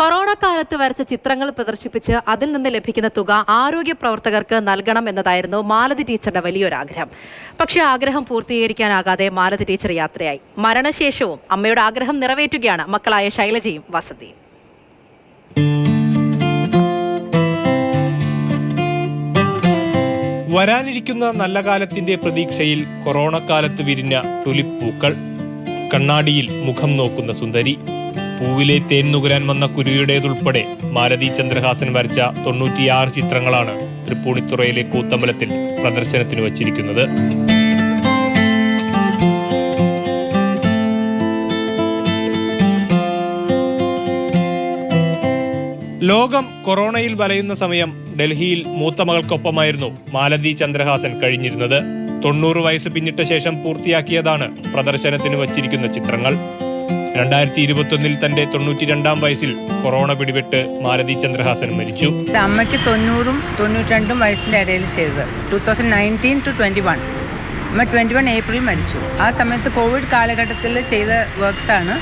Corona കാലത്ത് വരച്ച ചിത്രങ്ങൾ പ്രദർശിപ്പിച്ച് അതിൽ നിന്ന് ലഭിക്കുന്ന തുക ആരോഗ്യ പ്രവർത്തകർക്ക് നൽകണം എന്നതായിരുന്നു മാലതി ടീച്ചറുടെ വലിയൊരാഗ്രഹം. പക്ഷേ ആഗ്രഹം പൂർത്തീകരിക്കാനാകാതെ മാലതി ടീച്ചർ യാത്രയായി. മരണശേഷവും അമ്മയുടെ ആഗ്രഹം നിറവേറ്റുകയാണ് മക്കളായ ശൈലജയും വസതിയും വരാനിരിക്കുന്ന നല്ല കാലത്തിന്റെ പ്രതീക്ഷയിൽ കൊറോണ കാലത്ത് വിരിഞ്ഞ ടുലിപ്പൂക്കൾ കണ്ണാടിയിൽ മുഖം നോക്കുന്ന സുന്ദരി. പൂവിലെ തേൻ നുകരാൻ വന്ന കുരുവിയുടേതുൾപ്പെടെ മാലതി ചന്ദ്രഹാസൻ വരച്ച തൊണ്ണൂറ്റിയാറ് ചിത്രങ്ങളാണ് തൃപ്പൂണിത്തുറയിലെ കൂത്തമ്പലത്തിൽ പ്രദർശനത്തിന് വച്ചിരിക്കുന്നത്. ലോകം കൊറോണയിൽ വലയുന്ന സമയം ഡൽഹിയിൽ മൂത്ത മകൾക്കൊപ്പമായിരുന്നു മാലതി ചന്ദ്രഹാസൻ കഴിഞ്ഞിരുന്നത്. തൊണ്ണൂറ് വയസ്സ് പിന്നിട്ട ശേഷം പൂർത്തിയാക്കിയതാണ് പ്രദർശനത്തിന് വച്ചിരിക്കുന്ന ചിത്രങ്ങൾ. രണ്ടായിരത്തി ഇരുപത്തൊന്നിൽ തന്റെ തൊണ്ണൂറ്റി രണ്ടാം വയസ്സിൽ കൊറോണ പിടിപെട്ട് മാലതി ചന്ദ്രഹാസൻ മരിച്ചു. അമ്മയ്ക്ക് തൊണ്ണൂറും തൊണ്ണൂറ്റിരണ്ടും വയസ്സിന്റെ ഇടയിൽ ചെയ്തത്. Two thousand nineteen to twenty one അമ്മ ട്വന്റി വൺ ഏപ്രിൽ മരിച്ചു. ആ സമയത്ത് കോവിഡ് കാലഘട്ടത്തിൽ ചെയ്ത വർക്ക്സാണ്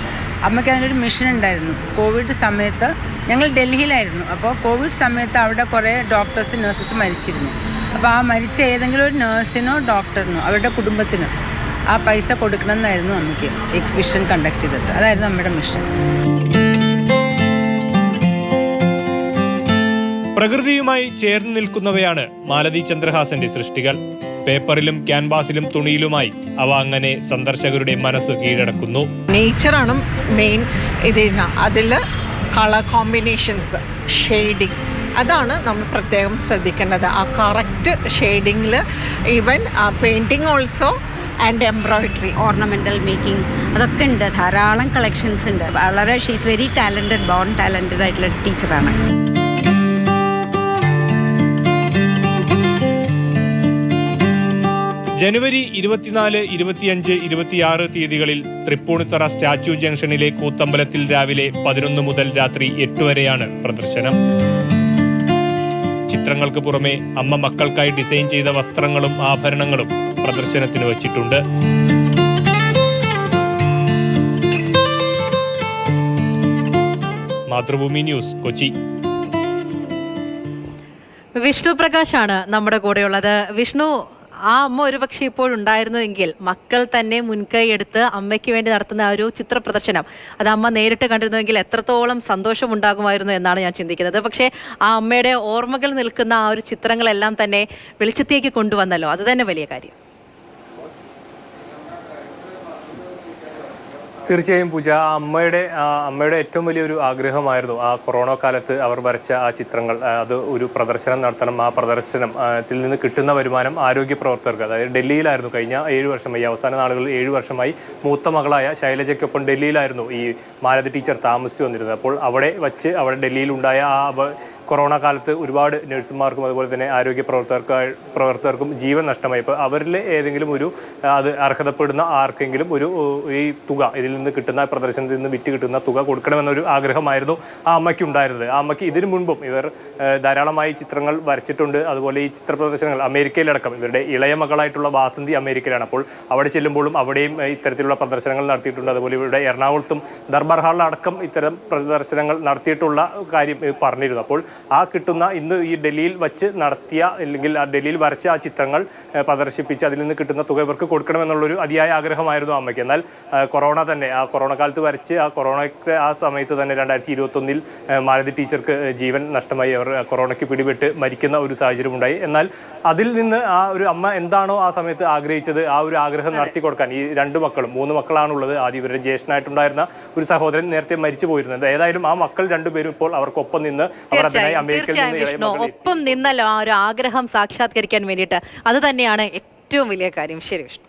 അമ്മയ്ക്ക് അതിനൊരു മിഷൻ ഉണ്ടായിരുന്നു. കോവിഡ് സമയത്ത് ഞങ്ങൾ ഡൽഹിയിലായിരുന്നു. അപ്പോൾ കോവിഡ് സമയത്ത് അവിടെ കുറേ ഡോക്ടേഴ്സ് നഴ്സസ് മരിച്ചിരുന്നു. അപ്പോൾ ആ മരിച്ച ഏതെങ്കിലും ഒരു നഴ്സിനോ ഡോക്ടറിനോ അവരുടെ കുടുംബത്തിന് ആ പൈസ കൊടുക്കണം എന്നായിരുന്നു അമ്മയ്ക്ക് എക്സിബിഷൻ കണ്ടക്ട് ചെയ്തിട്ട്. അതായിരുന്നു അമ്മയുടെ മിഷൻ പ്രകൃതിയുമായി ചേർന്ന് നിൽക്കുന്നവയാണ് മാലതി ചന്ദ്രഹാസന്റെ സൃഷ്ടികൾ. പേപ്പറിലും ക്യാൻവാസിലും തുണിയിലുമായി അവ അങ്ങനെ സന്ദർശകരുടെ മനസ്സ് കീഴടക്കുന്നു. നേച്ചറാണ് മെയിൻ ഇതിന് അതിൽ കളർ കോമ്പിനേഷൻസ് ഷെയ്ഡിങ് അതാണ് നമ്മൾ പ്രത്യേകം ശ്രദ്ധിക്കേണ്ടത്. ആ correct ഷെയ്ഡിങ്ങിൽ even painting also and embroidery ornamental making അതൊക്കെ ഉണ്ട്. ധാരാളം കളക്ഷൻസ് ഉണ്ട്. വളരെ she's very talented born talented ആയിട്ടുള്ള ടീച്ചറാണ് ജനുവരി ഇരുപത്തിനാല് ഇരുപത്തിയഞ്ച് ഇരുപത്തിയാറ് തീയതികളിൽ തൃപ്പൂണിത്തറ സ്റ്റാച്യു ജംഗ്ഷനിലെ കൂത്തമ്പലത്തിൽ രാവിലെ പതിനൊന്ന് മുതൽ രാത്രി എട്ട് വരെയാണ് പ്രദർശനം. ചിത്രങ്ങൾക്ക് പുറമെ അമ്മ മക്കൾക്കായി ഡിസൈൻ ചെയ്ത വസ്ത്രങ്ങളും ആഭരണങ്ങളും പ്രദർശനത്തിന് വച്ചിട്ടുണ്ട്. മാതൃഭൂമി ന്യൂസ് കൊച്ചി. വിഷ്ണു പ്രകാശാണ് നമ്മുടെ കൂടെയുള്ളത്. വിഷ്ണു ആ അമ്മ ഒരുപക്ഷെ ഇപ്പോഴുണ്ടായിരുന്നുവെങ്കിൽ മക്കൾ തന്നെ മുൻകൈ എടുത്ത് അമ്മയ്ക്ക് വേണ്ടി നടത്തുന്ന ആ ഒരു ചിത്ര പ്രദർശനം അത് അമ്മ നേരിട്ട് കണ്ടിരുന്നുവെങ്കിൽ എത്രത്തോളം സന്തോഷം ഉണ്ടാകുമായിരുന്നു എന്നാണ് ഞാൻ ചിന്തിക്കുന്നത്. പക്ഷേ ആ അമ്മയുടെ ഓർമ്മകൾ നിൽക്കുന്ന ആ ഒരു ചിത്രങ്ങളെല്ലാം തന്നെ വെളിച്ചത്തേക്ക് കൊണ്ടുവന്നല്ലോ. അത് തന്നെ വലിയ കാര്യം. തീർച്ചയായും പൂജ. ആ അമ്മയുടെ ആ അമ്മയുടെ ഏറ്റവും വലിയൊരു ആഗ്രഹമായിരുന്നു ആ കൊറോണ കാലത്ത് അവർ വരച്ച ആ ചിത്രങ്ങൾ. അത് ഒരു പ്രദർശനം നടത്തണം. ആ പ്രദർശനത്തിൽ നിന്ന് കിട്ടുന്ന വരുമാനം ആരോഗ്യ പ്രവർത്തകർക്ക്. അതായത് ഡൽഹിയിലായിരുന്നു കഴിഞ്ഞ ഏഴ് വർഷമായി അവസാന നാളുകളിൽ ഏഴ് വർഷമായി മൂത്ത മകളായ ശൈലജയ്ക്കൊപ്പം ഡൽഹിയിലായിരുന്നു ഈ മാലതി ടീച്ചർ താമസിച്ചു വന്നിരുന്നത്. അപ്പോൾ അവിടെ വച്ച് അവിടെ ഡൽഹിയിലുണ്ടായ ആ കൊറോണ കാലത്ത് ഒരുപാട് നഴ്സുമാർക്കും അതുപോലെ തന്നെ ആരോഗ്യ പ്രവർത്തകർക്ക് പ്രവർത്തകർക്കും ജീവൻ നഷ്ടമായി. ഇപ്പോൾ അവരിൽ ഏതെങ്കിലും ഒരു അത് അർഹതപ്പെടുന്ന ആർക്കെങ്കിലും ഒരു ഈ തുക ഇതിൽ നിന്ന് കിട്ടുന്ന പ്രദർശനത്തിൽ നിന്ന് വിറ്റ് കിട്ടുന്ന തുക കൊടുക്കണമെന്നൊരു ആഗ്രഹമായിരുന്നു ആ അമ്മയ്ക്ക് ഉണ്ടായിരുന്നത്. ആ അമ്മയ്ക്ക് ഇതിനു മുൻപും ഇവർ ധാരാളമായി ചിത്രങ്ങൾ വരച്ചിട്ടുണ്ട്. അതുപോലെ ഈ ചിത്ര പ്രദർശനങ്ങൾ അമേരിക്കയിലടക്കം ഇവരുടെ ഇളയ മകളായിട്ടുള്ള വാസന്തി അമേരിക്കയിലാണ്. അപ്പോൾ അവിടെ ചെല്ലുമ്പോഴും അവിടെയും ഇത്തരത്തിലുള്ള പ്രദർശനങ്ങൾ നടത്തിയിട്ടുണ്ട്. അതുപോലെ ഇവരുടെ എറണാകുളത്തും ദർബാർ ഹാളിലടക്കം ഇത്തരം പ്രദർശനങ്ങൾ നടത്തിയിട്ടുള്ള കാര്യം പറഞ്ഞിരുന്നു. അപ്പോൾ ആ കിട്ടുന്ന ഇന്ന് ഈ ഡൽഹിയിൽ വച്ച് നടത്തിയ അല്ലെങ്കിൽ ആ ഡൽഹിയിൽ വരച്ച ആ ചിത്രങ്ങൾ പ്രദർശിപ്പിച്ച് അതിൽ നിന്ന് കിട്ടുന്ന തുക ഇവർക്ക് കൊടുക്കണമെന്നുള്ളൊരു അതിയായ ആഗ്രഹമായിരുന്നു അമ്മയ്ക്ക്. എന്നാൽ കൊറോണ തന്നെ ആ കൊറോണ കാലത്ത് വരച്ച് ആ കൊറോണയ്ക്ക് ആ സമയത്ത് തന്നെ രണ്ടായിരത്തി ഇരുപത്തൊന്നിൽ മാലതി ടീച്ചർക്ക് ജീവൻ നഷ്ടമായി അവർ കൊറോണയ്ക്ക് പിടിപെട്ട് മരിക്കുന്ന ഒരു സാഹചര്യം ഉണ്ടായി എന്നാൽ അതിൽ നിന്ന് ആ ഒരു അമ്മ എന്താണോ ആ സമയത്ത് ആഗ്രഹിച്ചത് ആ ഒരു ആഗ്രഹം നടത്തി കൊടുക്കാൻ ഈ രണ്ട് മക്കളും മൂന്ന് മക്കളാണുള്ളത്. ആദ്യം ഇവരുടെ ജ്യേഷ്ഠനായിട്ടുണ്ടായിരുന്ന ഒരു സഹോദരൻ നേരത്തെ മരിച്ചു പോയിരുന്നത് ഏതായാലും ആ മക്കൾ രണ്ടുപേരും ഇപ്പോൾ അവർക്കൊപ്പം നിന്ന് അവർ തീർച്ചയായും അമേരിക്കയിൽ തീർച്ചയായും നിന്ന് ഇളയ വിഷ്ണു ഒപ്പം നിന്നല്ലോ ആ ഒരു ആഗ്രഹം സാക്ഷാത്കരിക്കാൻ വേണ്ടിയിട്ട്. അത് തന്നെയാണ് ഏറ്റവും വലിയ കാര്യം. ശരി വിഷ്ണു.